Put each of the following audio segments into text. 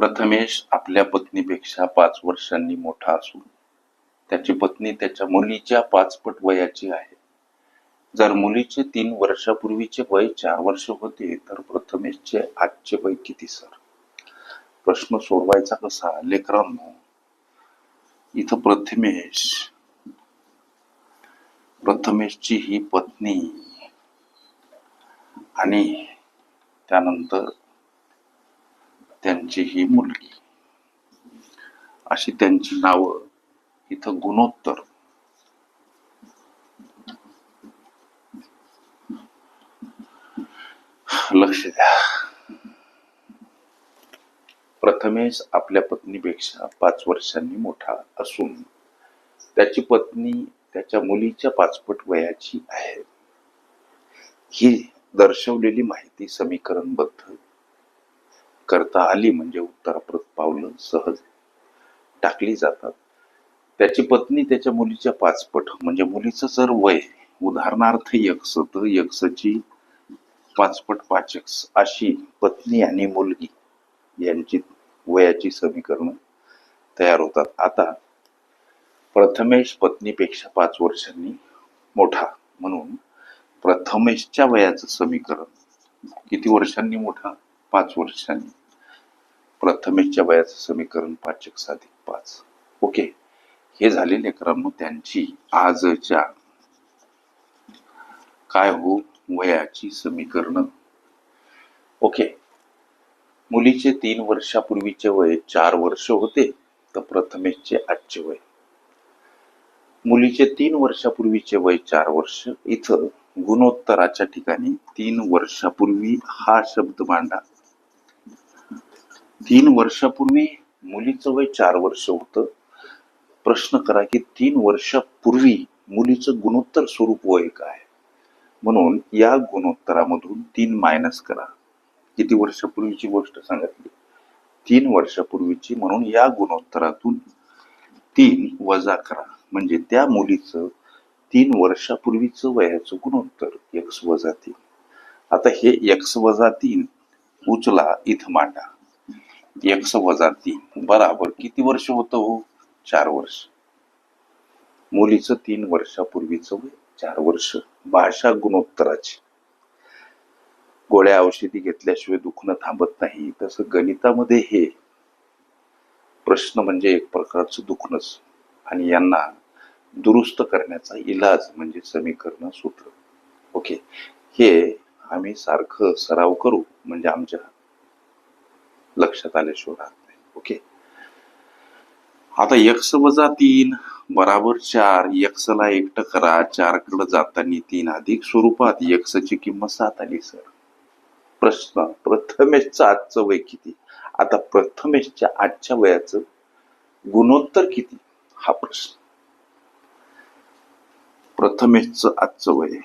प्रथमेश आपल्या पत्नीपेक्षा पाच वर्षांनी मोठा असून त्याची पत्नी त्याच्या मुलीच्या पाचपट वयाची आहे. जर मुलीचे तीन वर्षापूर्वीचे वय चार वर्ष होते तर प्रथमेशचे आजचे वय किती सर? प्रश्न सोडवायचा कसा लेकरांनो? इथं प्रथमेश प्रथमेशची ही पत्नी आणि त्यानंतर त्यांची ही मुलगी. अशी त्यांची नावं इथं गुणोत्तर. लक्ष द्या. प्रथमेश आपल्या पत्नीपेक्षा पाच वर्षांनी मोठा असून त्याची पत्नी त्याच्या मुलीच्या पाचपट वयाची आहे. ही दर्शवलेली माहिती समीकरणबद्ध. करता आली म्हणजे उत्तराप्रत पावलं सहज टाकली जातात. त्याची पत्नी त्याच्या मुलीच्या पाचपट म्हणजे मुलीचं जर वय उदाहरणार्थ यक्ष तर यक्षची पाचपट पाचक अशी पत्नी आणि मुलगी यांची वयाची समीकरण तयार होतात. आता प्रथमेश पत्नीपेक्षा पाच वर्षांनी मोठा म्हणून प्रथमेशच्या वयाचं समीकरण. किती वर्षांनी मोठा? पाच वर्षांनी. प्रथमेशच्या वयाचं समीकरण पाचक साधिक पाच. ओके. हे झाले लेकरांनो त्यांची आजच्या काय हो? वयाची समीकरण. ओके. मुलीचे तीन वर्षापूर्वीचे वय चार वर्ष होते तर प्रथमेशचे आजचे वय. मुलीचे तीन वर्षापूर्वीचे वय चार वर्ष. इथं गुणोत्तराच्या ठिकाणी तीन वर्षापूर्वी हा शब्द मांडा. तीन वर्षापूर्वी मुलीचं वय चार वर्ष होतं. प्रश्न करा की तीन वर्षापूर्वी मुलीचं गुणोत्तर स्वरूप वय काय? म्हणून या गुणोत्तरामधून तीन मायनस करा. किती वर्षापूर्वीची गोष्ट सांगितली? तीन वर्षापूर्वीची. म्हणून या गुणोत्तरातून तीन वजा करा. म्हणजे त्या मुलीचं तीन वर्षापूर्वीचं वयाचं गुणोत्तर एक्स वजा तीन. आता हे एक्स वजा तीन उचला इथं मांडा. एक्स वजा तीन बराबर किती वर्ष होतं हो? चार वर्ष. मुलीचं तीन वर्षापूर्वीचं वय चार वर्ष. भाषा गुणोत्तराची. गोळ्या औषधी घेतल्याशिवाय दुखणं थांबत नाही. तसं गणितामध्ये हे प्रश्न म्हणजे एक प्रकारचं दुखणंच. आणि यांना दुरुस्त करण्याचा इलाज म्हणजे समीकरण सूत्र. ओके. हे आम्ही सारखं सराव करू. म्हणजे आमच्या लक्षात आल्याशिवाय राहत नाही ओके. आता यक्ष वजा तीन बराबर चार यक्षला एकटं करा चारकडे जाताना तीन अधिक स्वरूपात यक्सची किंमत सात आली सर. प्रश्न प्रथमेशचं आजचं वय किती? आता प्रथमेशच्या आजच्या वयाचं गुणोत्तर किती? हा प्रश्न. प्रथमेशचं आजचं वय.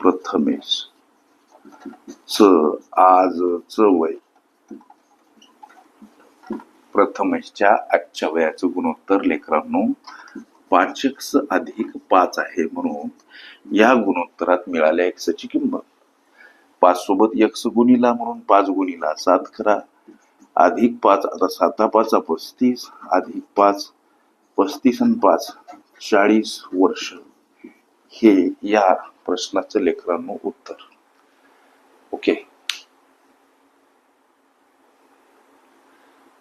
प्रथमेश च आजचं वय. प्रथमेशच्या आजच्या वयाचं गुणोत्तर लेकरांनो पाच अधिक पाच आहे म्हणून या गुणोत्तरात मिळाल्या एक्सची किंमत. पाच सोबत एक्स गुणिला म्हणून पाच गुणिला सात करा. अधिक पाच आता साता पाच पस्तीस. अधिक पाच पस्तीस आणि पाच चाळीस वर्ष. हे या प्रश्नाचं लेकरांनो उत्तर. ओके.